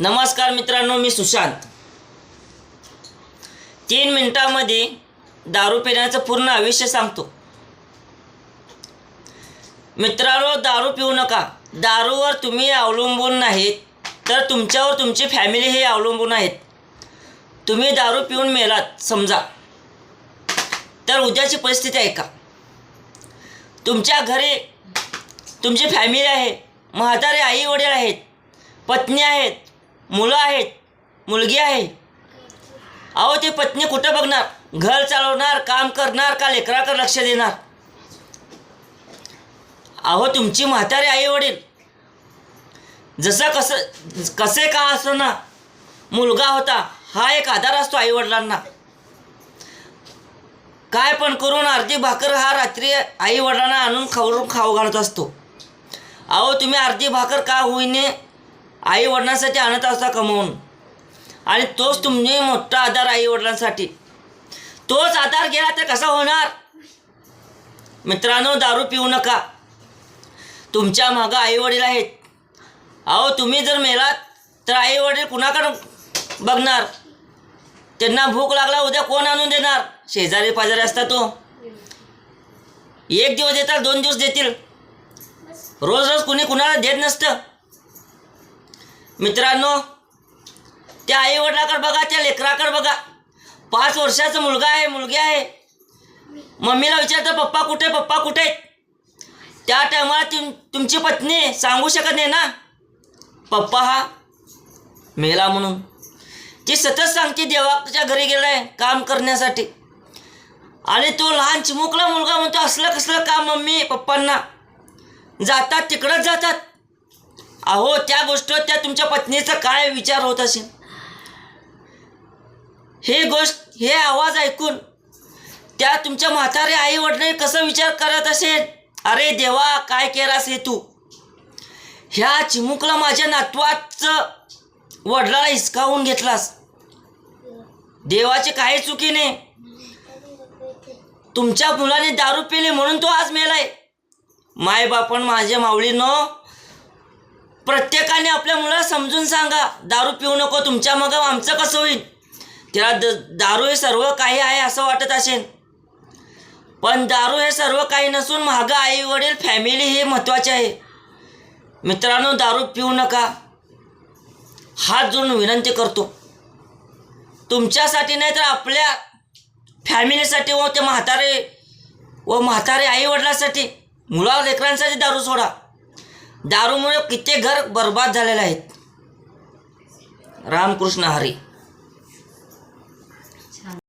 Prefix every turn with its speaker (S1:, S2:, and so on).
S1: नमस्कार मित्रांनो मी सुशांत. तीन मिनिटामध्ये दारू पिण्याचं पूर्ण आयुष्य सांगतो. मित्रांनो दारू पिऊ नका. दारूवर तुम्ही अवलंबून नाहीत तर तुमच्यावर तुमची फॅमिली हे अवलंबून आहेत. तुम्ही दारू पिऊन मेलात समजा. तर उद्याची परिस्थिती आहे का? तुमच्या घरी तुमची फॅमिली आहे म्हातारे आई वडील आहेत पत्नी आहेत मुलं आहेत मुलगी आहे. अहो ती पत्नी कुठं बघणार? घर चालवणार काम करणार का लेकराकडे लक्ष देणार? अहो तुमची म्हातारे आई वडील जसं कसं कसे का असो ना मुलगा होता हा एक आधार असतो आई वडिलांना काय पण करून अर्धी भाकर हा रात्री आई वडिलांना आणून खाऊ खाऊ घालत असतो. अहो तुम्ही अर्धी भाकर का होईने आई वडिलांसाठी आणत असता कमवून. आणि तोच तुम्ही मोठा आधार आई वडिलांसाठी. तोच आधार गेला तर कसा होणार? मित्रांनो दारू पिऊ नका. तुमच्या मागं आई वडील आहेत. अहो तुम्ही जर मेलात तर आई वडील कुणाकडं बघणार? त्यांना भूक लागला उद्या कोण आणून देणार? शेजारी पाजारी असता तो. एक दिवस देतात दोन दिवस देतील. रोज रोज कुणी कुणाला देत नसतं. मित्रांनो त्या आई वडिलाकडे बघा त्या लेकराकडे बघा. पाच वर्षाचा मुलगा आहे मुलगी आहे. मम्मीला विचारतं पप्पा कुठे पप्पा कुठे? त्या टायमाला तुम तुमची पत्नी सांगू शकत नाही ना. पप्पा हा मेला म्हणून. ती सतत सांगते देवाच्या घरी गेलाय काम करण्यासाठी. आणि तो लहान चिमुकला मुलगा म्हणतो असलं कसलं काम मम्मी पप्पांना. जातात तिकडंच जातात. अहो त्या गोष्टीवर त्या तुमच्या पत्नीचा काय विचार होत असेल? हे गोष्ट हे आवाज ऐकून त्या तुमच्या म्हातारे आई वडिलांनी कसं विचार करत असेल? अरे देवा काय केलास हे तू? ह्या चिमुकला माझ्या नातवाचं वडिलाला हिसकावून घेतलास. देवाची काही चुकी नाही. तुमच्या मुलाने दारू पिली म्हणून तो आज मेलाय. मायबापण माझ्या माऊलीनं प्रत्येकाने आपल्या मुलाला समजून सांगा दारू पिऊ नको तुमच्या मग आमचं कसं होईल? त्याला द दारू हे सर्व काही आहे असं वाटत असेल. पण दारू हे सर्व काही नसून मागं आई वडील फॅमिली हे महत्त्वाचे आहे. मित्रांनो दारू पिऊ नका. हात जोडून विनंती करतो. तुमच्यासाठी नाही तर आपल्या फॅमिलीसाठी व ते म्हातारे व म्हातारे आई वडिलांसाठी मुला लेकरांसाठी दारू सोडा. दारूमुळे कित्येक घर बर्बाद झालेले आहेत. रामकृष्ण हरी.